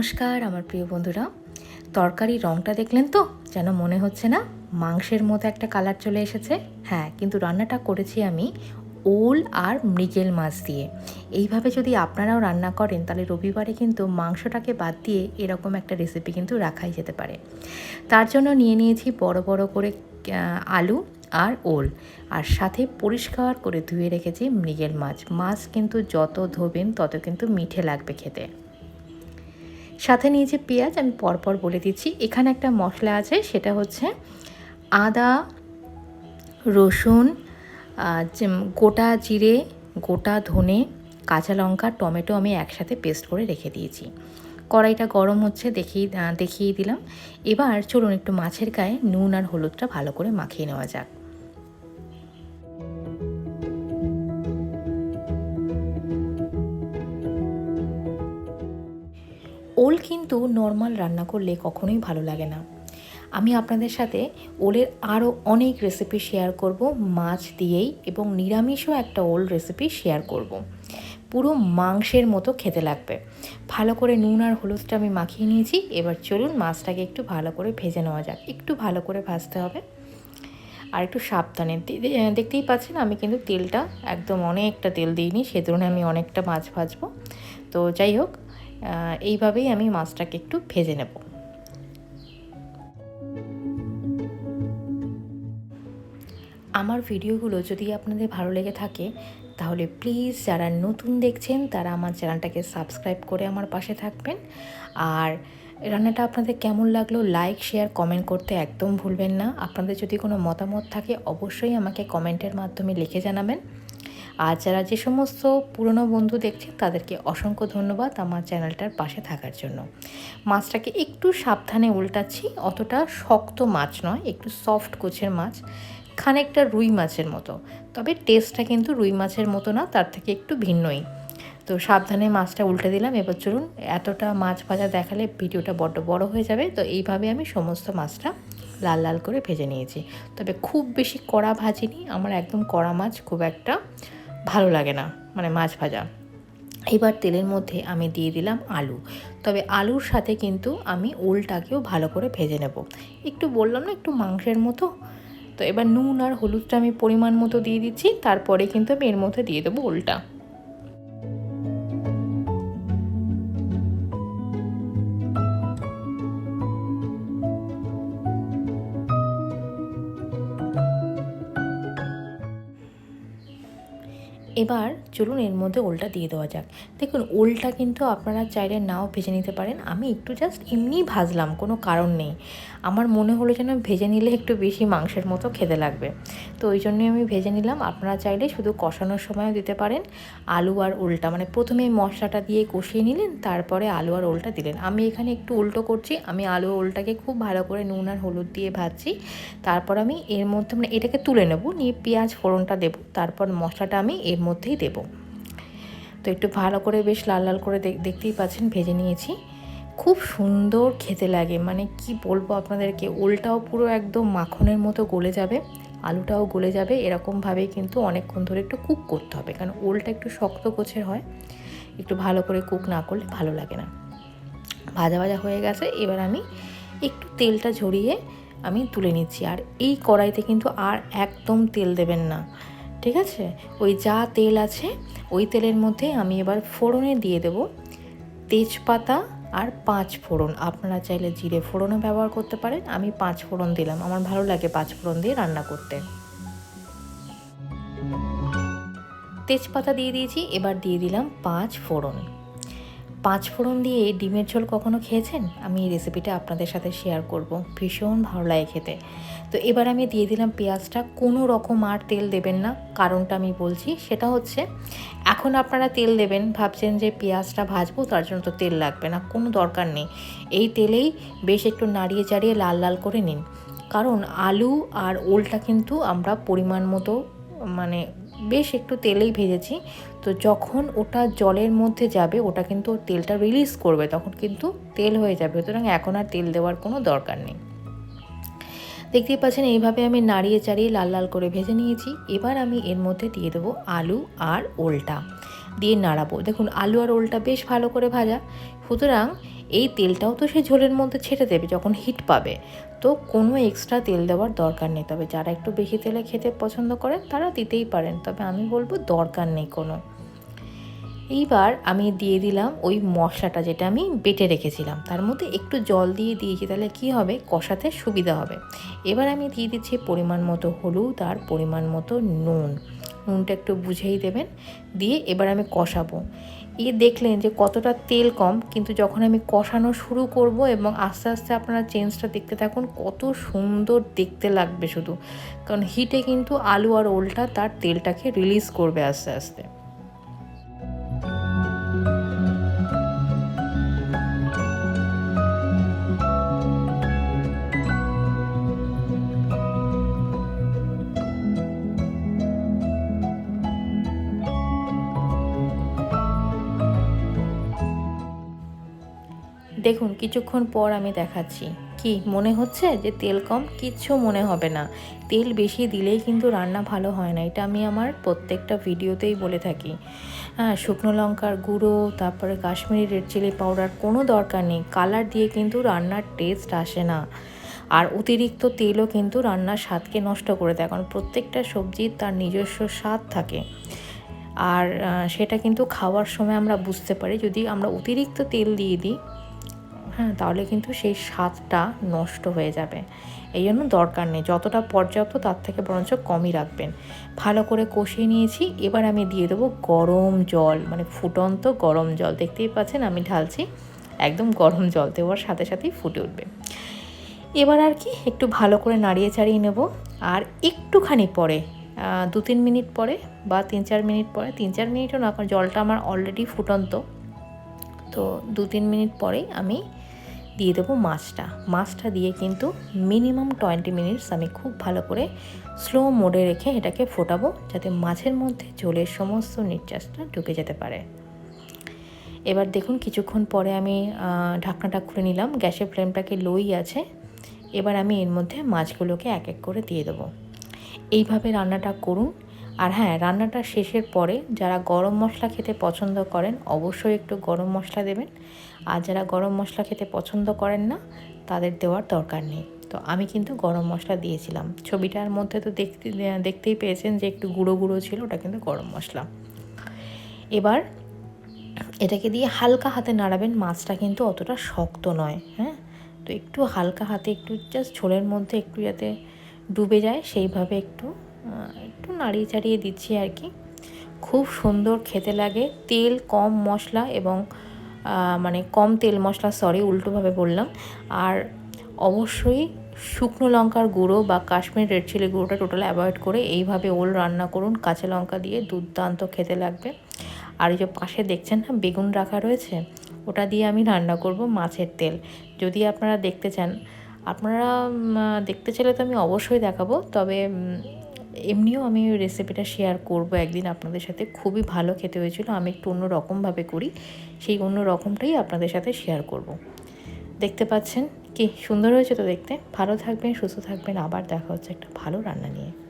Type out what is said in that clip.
নমস্কার, আমার প্রিয় বন্ধুরা। তরকারির রঙটা দেখলেন তো? যেন মনে হচ্ছে না মাংসের মতো একটা কালার চলে এসেছে। হ্যাঁ কিন্তু রান্নাটা করেছি আমি ওল আর মৃগেল মাছ দিয়ে। এইভাবে যদি আপনারাও রান্না করেন, তাহলে রবিবারে কিন্তু মাংসটাকে বাদ দিয়ে এরকম একটা রেসিপি কিন্তু রাখাই যেতে পারে। তার জন্য নিয়ে নিয়েছি বড় বড় করে আলু আর ওল। আর সাথে পরিষ্কার করে ধুয়ে রেখেছি মৃগেল মাছ। মাছ কিন্তু যত ধোবেন, তত কিন্তু মিঠে লাগবে খেতে। সাথে নিয়েছি পেঁয়াজ, আমি পরপর বলে দিচ্ছি। এখানে একটা মশলা আছে, সেটা হচ্ছে আদা, রসুন গোটা জিরে, গোটা ধনে, কাঁচা লঙ্কা, টমেটো আমি একসাথে পেস্ট করে রেখে দিয়েছি। কড়াইটা গরম হচ্ছে দেখিয়ে দেখিয়ে দিলাম। এবার চলুন একটু মাছের গায়ে নুন আর হলুদটা ভালো করে মাখিয়ে নেওয়া যাক। কিন্তু নর্মাল রান্না করলে কখনোই ভালো লাগে না। আমি আপনাদের সাথে ওলের আরও অনেক রেসিপি শেয়ার করব, মাছ দিয়েই এবং নিরামিষও একটা ওল রেসিপি শেয়ার করব। পুরো মাংসের মতো খেতে লাগবে। ভালো করে নুন আর হলুদটা আমি মাখিয়ে নিয়েছি, এবার চলুন মাছটাকে একটু ভালো করে ভেজে নেওয়া যাক। একটু ভালো করে ভাজতে হবে। আর একটু সাবধানে দেখতেই পাচ্ছেন আমি কিন্তু তেলটা একদম অনেকটা তেল দিইনি, সে সেজন্য আমি অনেকটা মাছ ভাজবো। তো যাই হোক এইভাবেই আমি মাছটাকে একটু ভেজে নেব। আমার ভিডিওগুলো যদি আপনাদের ভালো লেগে থাকে, তাহলে প্লিজ যারা নতুন দেখছেন, তারা আমার চ্যানেলটাকে সাবস্ক্রাইব করে আমার পাশে থাকবেন। আর রান্নাটা আপনাদের কেমন লাগল লাইক শেয়ার কমেন্ট করতে একদম ভুলবেন না। আপনাদের যদি কোনো মতামত থাকে, অবশ্যই আমাকে কমেন্টের মাধ্যমে লিখে জানাবেন। আর যারা যে সমস্ত পুরনো বন্ধু দেখছেন, তাদেরকে অসংখ্য ধন্যবাদ আমার চ্যানেলটার পাশে থাকার জন্য। মাছটাকে একটু সাবধানে উল্টাচ্ছি, অতটা শক্ত মাছ নয়, একটু সফট কোচের মাছ, খানিকটা রুই মাছের মতো। তবে টেস্টটা কিন্তু রুই মাছের মতো না, তার থেকে একটু ভিন্নই। তো সাবধানে মাছটা উল্টে দিলাম, এবার চলুন এতটা মাছ ভাজা দেখালে ভিডিওটা বড্ড বড় হয়ে যাবে। তো এইভাবে আমি সমস্ত মাছটা লাল লাল করে ভেজে নিয়েছি। তবে খুব বেশি কড়া ভাজিনি, আমার একদম কড়া মাছ খুব একটা ভালো লাগে না মানে মাছ ভাজা। এবার তেলের মধ্যে আমি দিয়ে দিলাম আলু। তবে আলুর সাথে কিন্তু আমি ওলটাকেও ভালো করে ভেজে নেব। একটু বললাম না, একটু মাংসের মতো। তো এবার নুন আর হলুদটা আমি পরিমাণ মতো দিয়ে দিচ্ছি, তারপরে কিন্তু আমি এর মধ্যে দিয়ে দেবো ওলটা। এবার চলুন এর মধ্যে ওলটা দিয়ে দেওয়া যাক। দেখুন, ওলটা কিন্তু আপনারা চাইলে নাও ভেজে নিতে পারেন। আমি একটু জাস্ট এমনিই ভাজলাম, কোনো কারণ নেই। আমার মনে হলো যেন ভেজে নিলে একটু বেশি মাংসের মতো খেতে লাগবে। তো ওই জন্যই আমি ভেজে নিলাম। আপনারা চাইলে শুধু কষানোর সময়ও দিতে পারেন। আলু আর ওলটা মানে প্রথমে মশলাটা দিয়ে কষিয়ে নিলেন, তারপরে আলু আর ওলটা দিলেন। আমি এখানে একটু উল্টো করছি। আমি আলু ওলটাকে খুব ভালো করে নুন আর হলুদ দিয়ে ভাজছি। তারপর আমি এর মধ্যে মানে এটাকে তুলে নেব, নিয়ে পেঁয়াজ ফোড়নটা দেবো। তারপর মশলাটা আমি এর মধ্যেই দেবো। তো একটু ভালো করে বেশ লাল লাল করে দেখ- দেখতেই পাচ্ছেন, ভেজে নিয়েছি। খুব সুন্দর খেতে লাগে মানে কি বলব আপনাদেরকে, ওলটাও পুরো একদম মাখনের মতো গলে যাবে, আলুটাও গলে যাবে, এরকমভাবেই কিন্তু অনেকক্ষণ ধরে একটু কুক করতে হবে, কারণ ওলটা একটু শক্ত গোছের হয়, একটু ভালো করে কুক না করলে ভালো লাগে না। ভাজা ভাজা হয়ে গেছে, এবার আমি একটু তেলটা ঝরিয়ে আমি তুলে নিচ্ছি, আর এই কড়াইতে কিন্তু আর একদম তেল দেবেন না। ঠিক আছে? ওই যা তেল আছে, ওই তেলের মধ্যে আমি এবার ফোড়নে দিয়ে দেব তেজপাতা আর পাঁচ ফোড়ন। আপনারা চাইলে জিরে ফোড়নও ব্যবহার করতে পারেন। আমি পাঁচ ফোড়ন দিলাম। আমার ভালো লাগে পাঁচ ফোড়ন দিয়ে রান্না করতে। তেজপাতা দিয়ে দিয়েছি। এবার দিয়ে দিলাম পাঁচ ফোড়ন। পাঁচ ফোড়ন দিয়ে ডিমের ঝোল কখনো খেয়েছেন? আমি এই রেসিপিটা আপনাদের সাথে শেয়ার করব। ভীষণ ভালো লাগে খেতে। তো এবার আমি দিয়ে দিলাম পেঁয়াজটা। কোনো রকম আর তেল দেবেন না। কারণটা আমি বলছি, সেটা হচ্ছে, এখন আপনারা তেল দেবেন, ভাবছেন যে পেঁয়াজটা ভাজবো, তার জন্য তো তেল লাগবে না। কোনো দরকার নেই। এই তেলেই বেশ একটু নাড়িয়ে চাড়িয়ে লাল লাল করে নিন। কারণ আলু আর ওলটা কিন্তু আমরা পরিমাণ মতো মানে বেশ একটু তেলেই ভেজেছি। তো যখন ওটা জলের মধ্যে যাবে, ওটা কিন্তু তেলটা রিলিজ করবে, তখন কিন্তু তেল হয়ে যাবে। সুতরাং এখন আর তেল দেওয়ার কোনো দরকার নেই। দেখতেই পাচ্ছেন, এইভাবে আমি নাড়িয়ে চাড়িয়ে লাল লাল করে ভেজে নিয়েছি। এবার আমি এর মধ্যে দিয়ে দেবো আলু আর ওলটা দিয়ে নাড়াবো। দেখুন, আলু আর ওলটা বেশ ভালো করে ভাজা। সুতরাং এই তেলটাও তো সে ঝোলের মধ্যে ছেড়ে দেবে, যখন হিট পাবে। তো কোনো এক্সট্রা তেল দেওয়ার দরকার নেই। তবে যারা একটু বেশি তেলে খেতে পছন্দ করেন, তারা দিতেই পারেন। তবে আমি বলব দরকার নেই কোনো। এইবার আমি দিয়ে দিলাম ওই মশলাটা যেটা আমি বেটে রেখেছিলাম। তার মধ্যে একটু জল দিয়ে দিয়েছি, তাহলে কি হবে? কষাতে সুবিধা হবে। এবার আমি দিয়ে দিচ্ছি পরিমাণ মতো হলুদ আর পরিমাণ মতো নুন। নুনটা একটু বুঝেই দেবেন। দিয়ে এবার আমি কষাবো। এ দেখলেন যে কতটা তেল কম, কিন্তু যখন আমি কষানো শুরু করব এবং আস্তে আস্তে আপনারা চেঞ্জটা দেখতে থাকুন, কত সুন্দর দেখতে লাগবে শুধু। কারণ হিটে কিন্তু আলু আর ওলটা তার তেলটাকে রিলিজ করবে আস্তে আস্তে। দেখুন, কিছুক্ষণ পর আমি দেখাচ্ছি। কি, মনে হচ্ছে যে তেল কম? কিচ্ছু মনে হবে না। তেল বেশি দিলেই কিন্তু রান্না ভালো হয় না, এটা আমি আমার প্রত্যেকটা ভিডিওতেই বলে থাকি। হ্যাঁ শুকনো লঙ্কার গুঁড়ো, তারপরে কাশ্মীরি রেড চিলি পাউডার, কোনো দরকার নেই। কালার দিয়ে কিন্তু রান্নার টেস্ট আসে না। আর অতিরিক্ত তেলও কিন্তু রান্নার স্বাদকে নষ্ট করে দেয়, কারণ প্রত্যেকটা সবজির তার নিজস্ব স্বাদ থাকে। আর সেটা কিন্তু খাওয়ার সময় আমরা বুঝতে পারি। যদি আমরা অতিরিক্ত তেল দিয়ে দিই হ্যাঁ তাহলে কিন্তু সেই স্বাদটা নষ্ট হয়ে যাবে। এই জন্য দরকার নেই। যতটা পর্যাপ্ত তার থেকে বরঞ্চ কমই রাখবেন। ভালো করে কষিয়ে নিয়েছি। এবার আমি দিয়ে দেবো গরম জল মানে ফুটন্ত গরম জল। দেখতেই পাচ্ছেন আমি ঢালছি, একদম গরম জল। দেওয়ার সাথে সাথেই ফুটে উঠবে। এবার আর কি, একটু ভালো করে নাড়িয়ে চাড়িয়ে নেব। আর একটুখানি পরে দু তিন মিনিট পরে বা তিন চার মিনিট পরে, তিন চার মিনিটও না, কারণ জলটা আমার অলরেডি ফুটন্ত। তো দু তিন মিনিট পরেই আমি দিয়ে দেবো মাছটা। মাছটা দিয়ে কিন্তু মিনিমাম টোয়েন্টি মিনিটস আমি খুব ভালো করে স্লো মোডে রেখে এটাকে ফোটাবো যাতে মাছের মধ্যে জলের সমস্ত নির্যাসটা ঢুকে যেতে পারে। এবার দেখুন কিছুক্ষণ পরে আমি ঢাকনাটা খুলে নিলাম। গ্যাসের ফ্লেমটাকে লোই আছে? এবার আমি এর মধ্যে মাছগুলোকে এক এক করে দিয়ে দেবো। এইভাবে রান্নাটা করুন। আর হ্যাঁ রান্নাটা শেষের পরে যারা গরম মশলা খেতে পছন্দ করেন, অবশ্যই একটু গরম মশলা দেবেন। আর যারা গরম মশলা খেতে পছন্দ করেন না, তাদের দেওয়ার দরকার নেই। তো আমি কিন্তু গরম মশলা দিয়েছিলাম। ছবিটার মধ্যে তো দেখতে, দেখতেই পেয়েছেন যে একটু গুঁড়ো গুঁড়ো ছিল, ওটা কিন্তু গরম মশলা। এবার এটাকে দিয়ে হালকা হাতে নাড়াবেন, মাছটা কিন্তু অতটা শক্ত নয় হ্যাঁ? তো একটু হালকা হাতে একটু জাস্ট ঝোলের মধ্যে একটু যাতে ডুবে যায়, সেইভাবে একটু একটু নাড়িয়ে চাড়িয়ে দিচ্ছি আর কি। খুব সুন্দর খেতে লাগে। তেল কম মশলা এবং মানে কম তেল মশলা সরি উল্টোভাবে বললাম। আর অবশ্যই শুকনো লঙ্কার গুঁড়ো বা কাশ্মীর রেড চিলি গুঁড়োটা টোটাল অ্যাভয়েড করে এইভাবে ওল রান্না করুন। কাঁচা লঙ্কা দিয়ে দুর্দান্ত খেতে লাগবে। আর এই যে পাশে দেখছেন না, বেগুন রাখা রয়েছে? ওটা দিয়ে আমি রান্না করব মাছের তেল। যদি আপনারা দেখতে চান, আপনারা দেখতে চাইলে তো আমি অবশ্যই দেখাবো। তবে এমনিও আমি ওই রেসিপিটা শেয়ার করব একদিন আপনাদের সাথে। খুবই ভালো খেতে হয়েছিল, আমি একটু অন্য রকমভাবে করি, সেই অন্য রকমটাই আপনাদের সাথে শেয়ার করব। দেখতে পাচ্ছেন কি সুন্দর হয়েছে তো দেখতে? ভালো থাকবেন, সুস্থ থাকবেন, আবার দেখা হচ্ছে একটা ভালো রান্না নিয়ে।